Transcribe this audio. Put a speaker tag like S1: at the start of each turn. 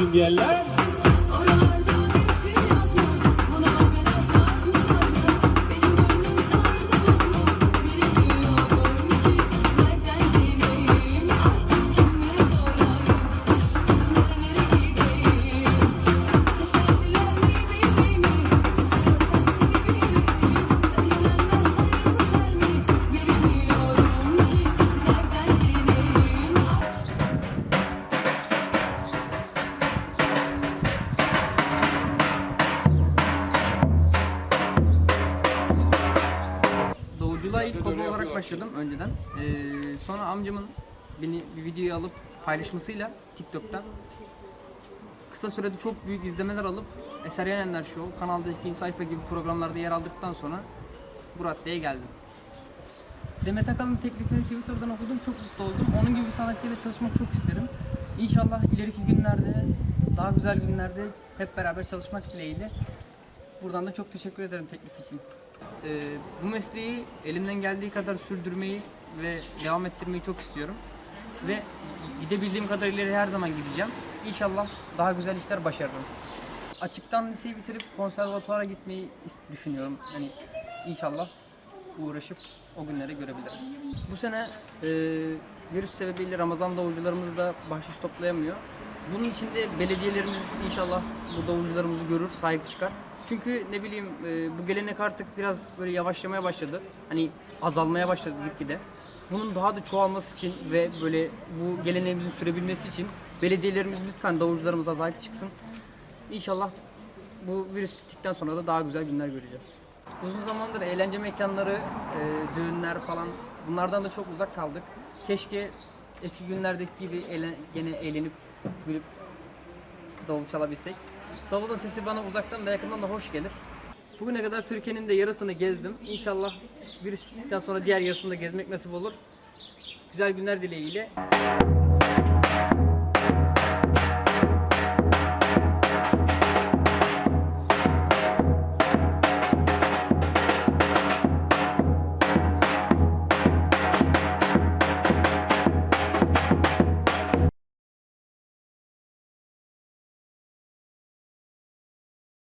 S1: süngerler.
S2: Oralarda
S3: başladım önceden. Ee, sonra amcamın beni bir videoyu alıp paylaşmasıyla TikTok'ta kısa sürede çok büyük izlemeler alıp Eser Yenenler Show, kanalda ikinci sayfa gibi programlarda yer aldıktan sonra bu raddeye geldim. Demet Akalın teklifini Twitter'dan okudum, çok mutlu oldum. Onun gibi bir sanatçıyla çalışmak çok isterim. İnşallah ileriki günlerde, daha güzel günlerde hep beraber çalışmak dileğiyle. Buradan da çok teşekkür ederim teklif için. Ee, bu mesleği elimden geldiği kadar sürdürmeyi ve devam ettirmeyi çok istiyorum. Ve gidebildiğim kadar ileri her zaman gideceğim. İnşallah daha güzel işler başarırım. Açıktan liseyi bitirip konservatuara gitmeyi düşünüyorum. Yani inşallah uğraşıp o günleri görebilirim. Bu sene e, virüs sebebiyle Ramazan davulcularımız da bahşiş toplayamıyor. Bunun için de belediyelerimiz inşallah bu davulcularımızı görür, sahip çıkar. Çünkü ne bileyim e, bu gelenek artık biraz böyle yavaşlamaya başladı. Hani azalmaya başladı gitgide. Bunun daha da çoğalması için ve böyle bu geleneğimizin sürebilmesi için belediyelerimiz lütfen davulcularımıza sahip çıksın. İnşallah bu virüs bittikten sonra da daha güzel günler göreceğiz. Uzun zamandır eğlence mekanları, e, düğünler falan bunlardan da çok uzak kaldık. Keşke eski günlerdeki gibi eğlen- gene eğlenip gülüp davul çalabilsek. Davulun sesi bana uzaktan da yakından da hoş gelir. Bugüne kadar Türkiye'nin de yarısını gezdim. İnşallah virüs bittikten sonra diğer yarısını da gezmek nasip olur. Güzel günler dileğiyle.